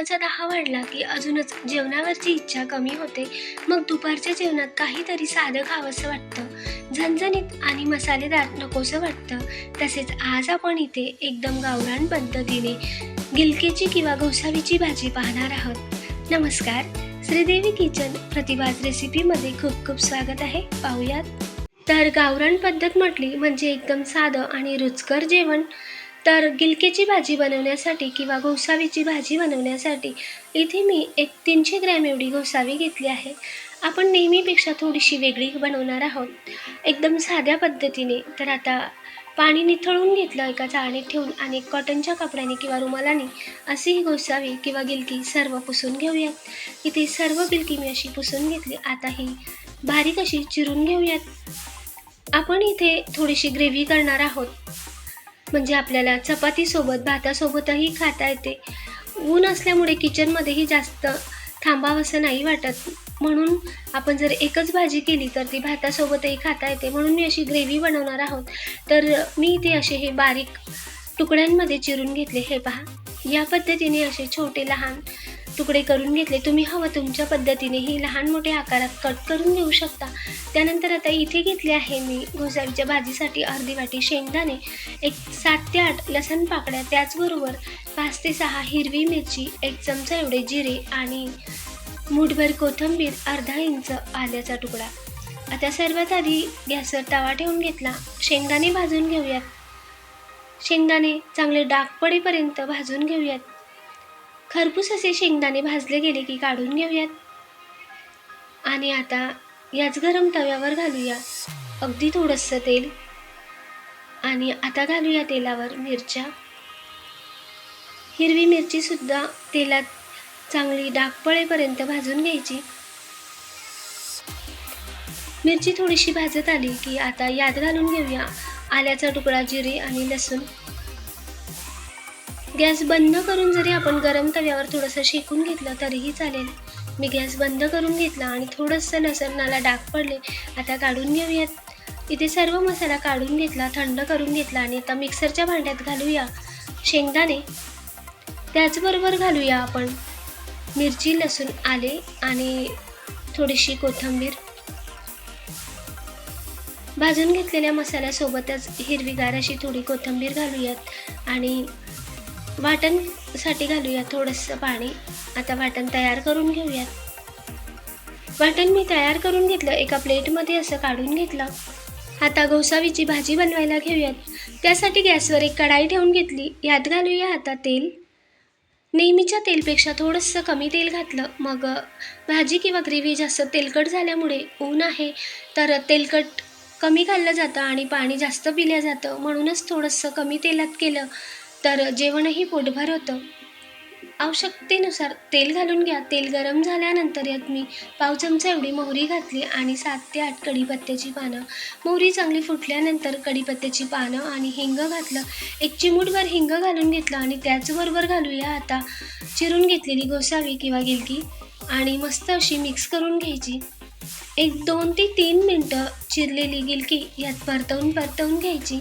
जेवणाचा दहा वाढला की अजूनच जेवणावरची इच्छा कमी होते. मग दुपारच्या जेवणात काहीतरी साधं खावंसं वाटतं. झणझणीत आणि मसालेदार नकोसं वाटतं. तसेच आज आपण इथे एकदम गावरान पद्धतीने गिलकेची किंवा घोसावीची भाजी पाहणार आहोत. नमस्कार. श्रीदेवी किचन प्रतिभाज रेसिपीमध्ये खूप खूप स्वागत आहे. पाहूयात. तर गावरान पद्धत म्हटली म्हणजे एकदम साधं आणि रुचकर जेवण. तर गिलकेची भाजी बनवण्यासाठी किंवा घोसावीची भाजी बनवण्यासाठी इथे मी एक तीनशे ग्रॅम एवढी घोसावी घेतली आहे. आपण नेहमीपेक्षा थोडीशी वेगळी बनवणार आहोत. एकदम साध्या पद्धतीने. तर आता पाणी निथळून घेतलं एका चाळणीत ठेवून आणि कॉटनच्या कपड्याने किंवा रुमालाने अशी ही घोसावी किंवा गिलकी सर्व पुसून घेऊयात. इथे सर्व गिलकी मी अशी पुसून घेतली. आता ही बारीक अशी चिरून घेऊयात. आपण इथे थोडीशी ग्रेव्ही करणार आहोत. म्हणजे आपल्याला चपातीसोबत भातासोबतही खाता येते. ऊन असल्यामुळे किचनमध्येही जास्त थांबावंसं नाही वाटत. म्हणून आपण जर एकच भाजी केली तर ती भातासोबतही खाता येते. म्हणून मी अशी ग्रेव्ही बनवणार आहोत. तर मी इथे असे हे बारीक तुकड्यांमध्ये चिरून घेतले. हे पहा. या पद्धतीने असे छोटे लहान तुकडे करून घेतले. तुम्ही हवं तुमच्या पद्धतीनेही लहान मोठे आकारात कट करून घेऊ शकता. त्यानंतर आता इथे घेतले आहे मी घोसावीच्या भाजीसाठी अर्धी वाटी शेंगदाणे एक सात ते आठ लसण पाकड्या त्याचबरोबर पाच ते सहा हिरवी मिरची एक चमचा एवढे जिरे आणि मूठभर कोथिंबीर अर्धा इंच आल्याचा तुकडा. आता सर्वात आधी गॅसवर तवा ठेवून घेतला. शेंगदाणे भाजून घेऊयात. शेंगदाणे चांगले डाग पडेपर्यंत भाजून घेऊयात. खरपूस असे शेंगदाणे भाजले गेले की काढून घेऊयात. आणि आता याच गरम तव्यावर घालूया. अगदी थोडंसं तेल. आणि आता घालूया तेलावर मिरच्या. हिरवी मिरचीसुद्धा तेलात चांगली डागपळेपर्यंत भाजून घ्यायची. मिरची थोडीशी भाजत आली की आता यात घालून घेऊया आल्याचा तुकडा जिरे आणि लसूण. गॅस बंद करून जरी आपण गरम तव्यावर थोडंसं शेकून घेतलं तरीही चालेल. मी गॅस बंद करून घेतला आणि थोडंसं नसरणाला डाग पडले आता काढून घेऊयात. इथे सर्व मसाला काढून घेतला थंड करून घेतला आणि आता मिक्सरच्या भांड्यात घालूया. शेंगदाणे. त्याचबरोबर घालूया आपण मिरची लसूण आले आणि थोडीशी कोथिंबीर. भाजून घेतलेल्या मसाल्यासोबतच हिरवीगार अशी थोडी कोथिंबीर घालूयात आणि वाटणसाठी घालूया थोडंसं पाणी. आता वाटण तयार करून घेऊयात वाटण मी तयार करून घेतलं एका प्लेटमध्ये असं काढून घेतलं. आता घोसावीची भाजी बनवायला घेऊयात. त्यासाठी गॅसवर एक कढाई ठेवून घेतली. यात घालूया आता तेल. नेहमीच्या तेलपेक्षा थोडंसं कमी तेल घातलं. मग भाजी किंवा ग्रेव्ही जास्त तेलकट झाल्यामुळे ऊन आहे तर तेलकट कमी खाल्लं जातं आणि पाणी जास्त पिलं जातं. म्हणूनच थोडंसं कमी तेलात केलं. तर जेवणही पोटभर होतं. आवश्यकतेनुसार तेल घालून घ्या. तेल गरम झाल्यानंतर यात मी पाव चमचा एवढी मोहरी घातली आणि सात ते आठ कढीपत्त्याची पानं. मोहरी चांगली फुटल्यानंतर कढीपत्त्याची पानं आणि हिंग घातलं. एक चिमूटभर हिंग घालून घेतलं आणि त्याचबरोबर घालूया आता. चिरून घेतलेली गोसावी किंवा गिलकी आणि मस्त अशी मिक्स करून घ्यायची. एक दोन ते तीन मिनटं चिरलेली गिलकी यात परतवून परतवून घ्यायची.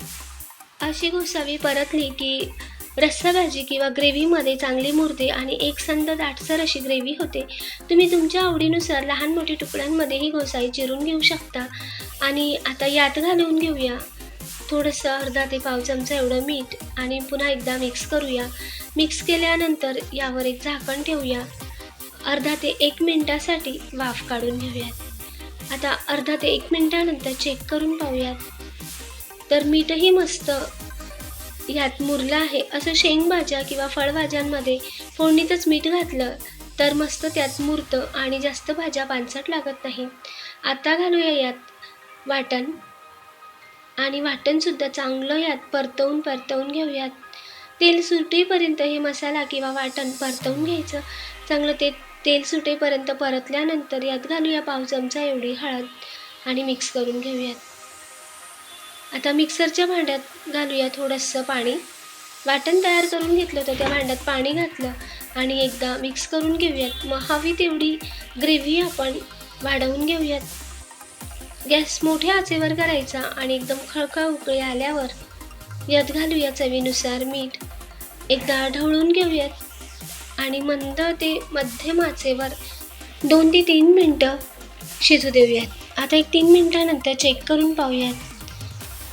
अशी गोसावी परतली की रस्सा भाजी किंवा ग्रेव्हीमध्ये चांगली मुरते आणि एक संद दाटसर अशी ग्रेव्ही होते. तुम्ही तुमच्या आवडीनुसार लहान मोठी तुकड्यांमध्ये ही गोसाई चिरून घेऊ शकता. आणि आता यात घालून घेऊया. थोडंसं अर्धा ते पाव चमचा एवढं मीठ आणि पुन्हा एकदा मिक्स करूया. मिक्स केल्यानंतर यावर एक झाकण ठेवूया. अर्धा ते एक मिनटासाठी वाफ काढून घेऊयात. आता अर्धा ते एक मिनटानंतर चेक करून पाहूयात. तर मीठही मस्त यात मुरलं आहे. असं शेंगभाज्या किंवा फळभाज्यांमध्ये फोडणीतच मीठ घातलं तर मस्त त्यात मुरतं आणि जास्त भाज्या पानसट लागत नाही. आता घालूया यात वाटण. आणि वाटणसुद्धा चांगलं यात परतवून परतवून घेऊयात. तेल सुटेपर्यंत हे मसाला किंवा वाटण परतवून घ्यायचं. चांगलं ते तेल सुटेपर्यंत परतल्यानंतर यात घालूया पाव चमचा एवढी हळद आणि मिक्स करून घेऊयात. आता मिक्सरच्या भांड्यात घालूया थोडंसं पाणी. वाटण तयार करून घेतलं होतं त्या भांड्यात पाणी घातलं आणि एकदा मिक्स करून घेऊयात. मग हवी तेवढी ग्रेव्ही आपण वाढवून घेऊयात. गॅस मोठ्या आचेवर करायचा आणि एकदम खळखळ उकळी आल्यावर यात घालूया चवीनुसार मीठ. एकदा ढवळून घेऊयात आणि मंद ते मध्यम आचेवर दोन ते तीन मिनटं शिजू देऊयात. आता एक तीन मिनटानंतर चेक करून पाहूयात.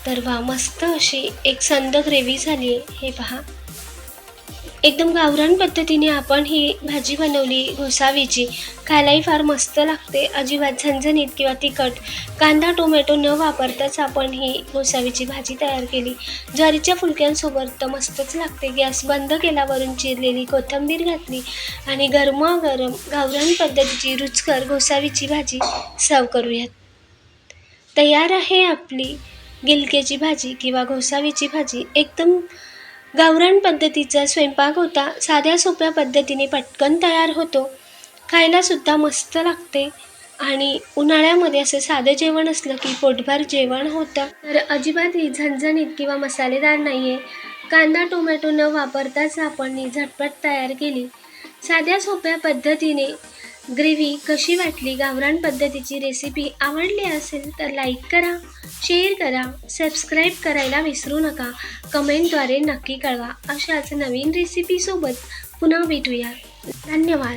तर वा मस्त अशी एक संद ग्रेव्ही झाली आहे. हे पहा. एकदम गावरान पद्धतीने आपण ही भाजी बनवली घोसावीची खायलाही फार मस्त लागते. अजिबात झणझणीत किंवा तिखट कांदा टोमॅटो न वापरताच आपण ही घोसावीची भाजी तयार केली. ज्वारीच्या फुलक्यांसोबत तर मस्तच लागते. गॅस बंद केल्यावरून चिरलेली कोथिंबीर घातली आणि गरमागरम गावरान पद्धतीची रुचकर घोसावीची भाजी सर्व करूयात. तयार आहे आपली गिलक्याची भाजी किंवा घोसावीची भाजी एकदम गावरान पद्धतीचा स्वयंपाक होता. साध्या सोप्या पद्धतीने पटकन तयार होतो. खायलासुद्धा मस्त लागते. आणि उन्हाळ्यामध्ये असं साधं जेवण असलं की पोटभर जेवण होतं. तर अजिबात ही झणझणीत किंवा मसालेदार नाही आहे कांदा टोमॅटो न वापरताच आपण ही झटपट तयार केली. साध्या सोप्या पद्धतीने ग्रेव्ही कशी वाटली? गावरान पद्धतीची रेसिपी आवडली असेल तर लाईक करा शेअर करा सबस्क्राईब करायला विसरू नका. कमेंटद्वारे नक्की कळवा. अशाच नवीन रेसिपीसोबत पुन्हा भेटूया. धन्यवाद.